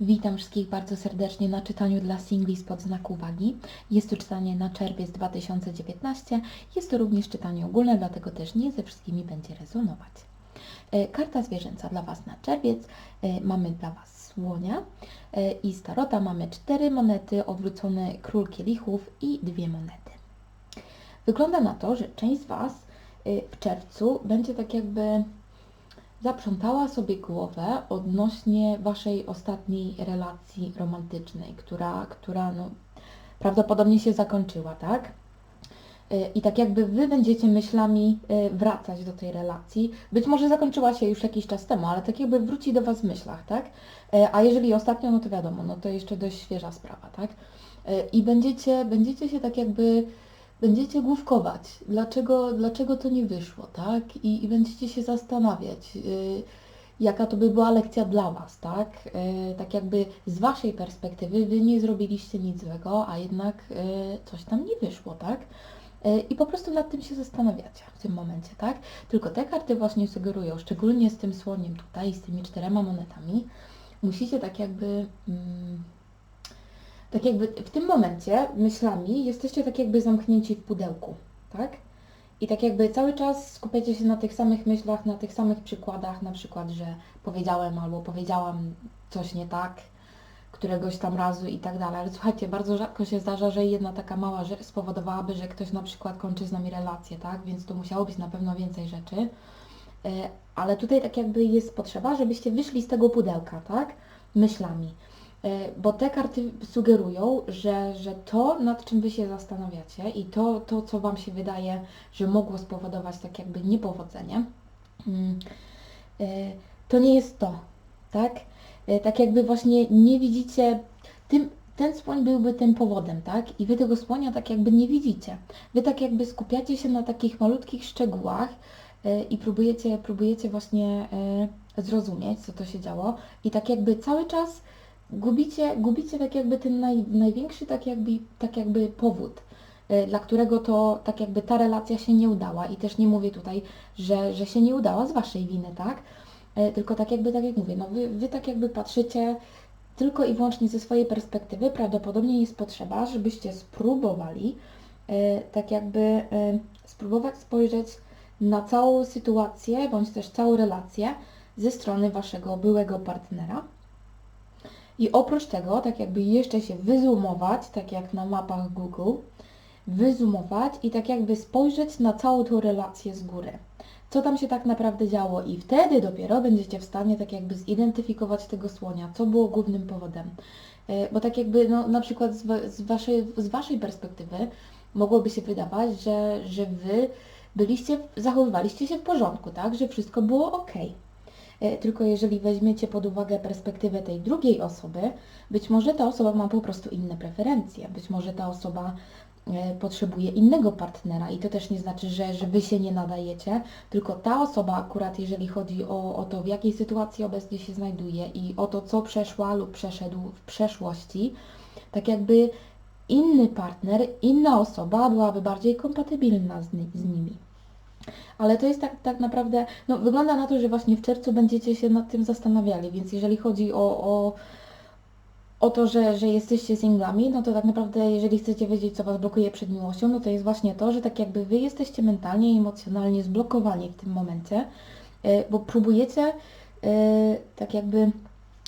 Witam wszystkich bardzo serdecznie na czytaniu dla singli spod znaku uwagi. Jest to czytanie na czerwiec 2019. Jest to również czytanie ogólne, dlatego też nie ze wszystkimi będzie rezonować. E, Karta zwierzęca dla Was na czerwiec. E, Mamy dla Was słonia e, i starota. Mamy cztery monety, odwrócony król kielichów i dwie monety. Wygląda na to, że część z Was w czerwcu będzie tak jakby zaprzątała sobie głowę odnośnie Waszej ostatniej relacji romantycznej, która, która no, prawdopodobnie się zakończyła, tak? Y, I tak jakby Wy będziecie myślami y, wracać do tej relacji. Być może zakończyła się już jakiś czas temu, ale tak jakby wróci do Was w myślach, tak? Y, A jeżeli ostatnio, no to wiadomo, no to jeszcze dość świeża sprawa, tak? I będziecie, będziecie się tak jakby będziecie główkować, dlaczego, dlaczego to nie wyszło, tak? I, i będziecie się zastanawiać, yy, jaka to by była lekcja dla Was, tak? Yy, tak jakby z Waszej perspektywy Wy nie zrobiliście nic złego, a jednak yy, coś tam nie wyszło, tak? Yy, I po prostu nad tym się zastanawiacie w tym momencie, tak? Tylko te karty właśnie sugerują, szczególnie z tym słoniem tutaj, z tymi czterema monetami, musicie tak jakby... Mm, tak jakby w tym momencie myślami jesteście tak jakby zamknięci w pudełku, tak? I tak jakby cały czas skupiacie się na tych samych myślach, na tych samych przykładach, na przykład, że powiedziałem albo powiedziałam coś nie tak, któregoś tam razu i tak dalej. Ale słuchajcie, bardzo rzadko się zdarza, że jedna taka mała rzecz spowodowałaby, że ktoś na przykład kończy z nami relację, tak? Więc to musiało być na pewno więcej rzeczy. E, Ale tutaj tak jakby jest potrzeba, żebyście wyszli z tego pudełka, tak? Myślami. E, Bo te karty sugerują, że, że to, nad czym Wy się zastanawiacie i to, to, co Wam się wydaje, że mogło spowodować tak jakby niepowodzenie, mm, e, to nie jest to, tak? E, Tak jakby właśnie nie widzicie, tym, ten słoń byłby tym powodem, tak? I Wy tego słonia tak jakby nie widzicie. Wy tak jakby skupiacie się na takich malutkich szczegółach i próbujecie, próbujecie właśnie zrozumieć, co to się działo i tak jakby cały czas gubicie, gubicie tak jakby ten naj, największy tak jakby, tak jakby powód, y, dla którego to tak jakby ta relacja się nie udała i też nie mówię tutaj, że, że się nie udała z Waszej winy, tak? Y, Tylko tak jakby, tak jak mówię, no wy, wy tak jakby patrzycie tylko i wyłącznie ze swojej perspektywy, prawdopodobnie jest potrzeba, żebyście spróbowali y, tak jakby spróbować spojrzeć na całą sytuację, bądź też całą relację ze strony Waszego byłego partnera. I oprócz tego, tak jakby jeszcze się wyzoomować, tak jak na mapach Google, wyzoomować i tak jakby spojrzeć na całą tą relację z góry. Co tam się tak naprawdę działo i wtedy dopiero będziecie w stanie tak jakby zidentyfikować tego słonia, co było głównym powodem. E, Bo tak jakby, no na przykład z, z, waszej, z waszej perspektywy mogłoby się wydawać, że, że wy byliście, zachowywaliście się w porządku, tak? Że wszystko było ok. E, Tylko jeżeli weźmiecie pod uwagę perspektywę tej drugiej osoby, być może ta osoba ma po prostu inne preferencje, być może ta osoba e, potrzebuje innego partnera i to też nie znaczy, że, że Wy się nie nadajecie, tylko ta osoba akurat, jeżeli chodzi o, o to, w jakiej sytuacji obecnie się znajduje i o to, co przeszła lub przeszedł w przeszłości, tak jakby inny partner, inna osoba byłaby bardziej kompatybilna z, z nimi. Ale to jest tak, tak naprawdę, no wygląda na to, że właśnie w czerwcu będziecie się nad tym zastanawiali, więc jeżeli chodzi o, o, o to, że, że jesteście singlami, no to tak naprawdę jeżeli chcecie wiedzieć, co Was blokuje przed miłością, no to jest właśnie to, że tak jakby Wy jesteście mentalnie i emocjonalnie zblokowani w tym momencie, e, bo próbujecie e, tak jakby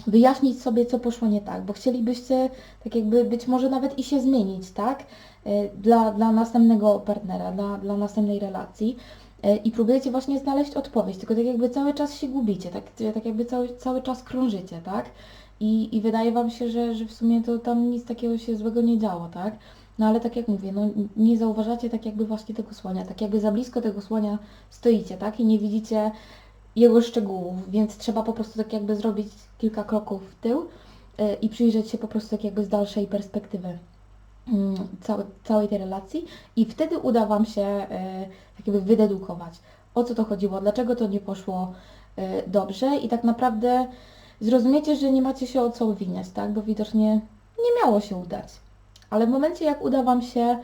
wyjaśnić sobie, co poszło nie tak, bo chcielibyście tak jakby być może nawet i się zmienić, tak? E, Dla, dla następnego partnera, dla, dla następnej relacji. E, I próbujecie właśnie znaleźć odpowiedź, tylko tak jakby cały czas się gubicie, tak, tak jakby cały, cały czas krążycie, tak? I, I wydaje Wam się, że, że w sumie to tam nic takiego się złego nie działo, tak? No ale tak jak mówię, no nie zauważacie tak jakby właśnie tego słonia, tak jakby za blisko tego słonia stoicie, tak? I nie widzicie jego szczegółów, więc trzeba po prostu tak jakby zrobić kilka kroków w tył y, i przyjrzeć się po prostu tak jakby z dalszej perspektywy całe, całej tej relacji i wtedy uda Wam się y, tak jakby wydedukować, o co to chodziło, dlaczego to nie poszło y, dobrze i tak naprawdę zrozumiecie, że nie macie się o co obwiniać, tak? Bo widocznie nie miało się udać. Ale w momencie, jak uda Wam się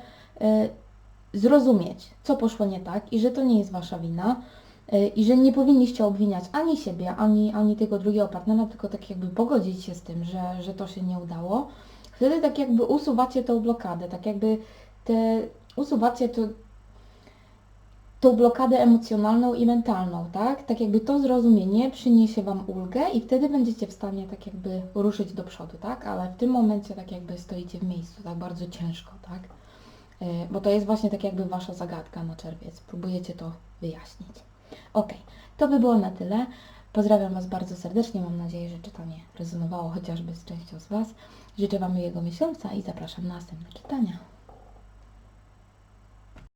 y, zrozumieć, co poszło nie tak i że to nie jest Wasza wina, I że nie powinniście obwiniać ani siebie, ani, ani tego drugiego partnera, tylko tak jakby pogodzić się z tym, że, że to się nie udało. Wtedy tak jakby usuwacie tą blokadę, tak jakby te, usuwacie to, tą blokadę emocjonalną i mentalną, tak? Tak jakby to zrozumienie przyniesie Wam ulgę i wtedy będziecie w stanie tak jakby ruszyć do przodu, tak? Ale w tym momencie tak jakby stoicie w miejscu, tak bardzo ciężko, tak? Yy, Bo to jest właśnie tak jakby Wasza zagadka na czerwiec. Próbujecie to wyjaśnić. Ok, to by było na tyle. Pozdrawiam Was bardzo serdecznie. Mam nadzieję, że czytanie rezonowało chociażby z częścią z Was. Życzę Wam miłego miesiąca i zapraszam na następne czytania.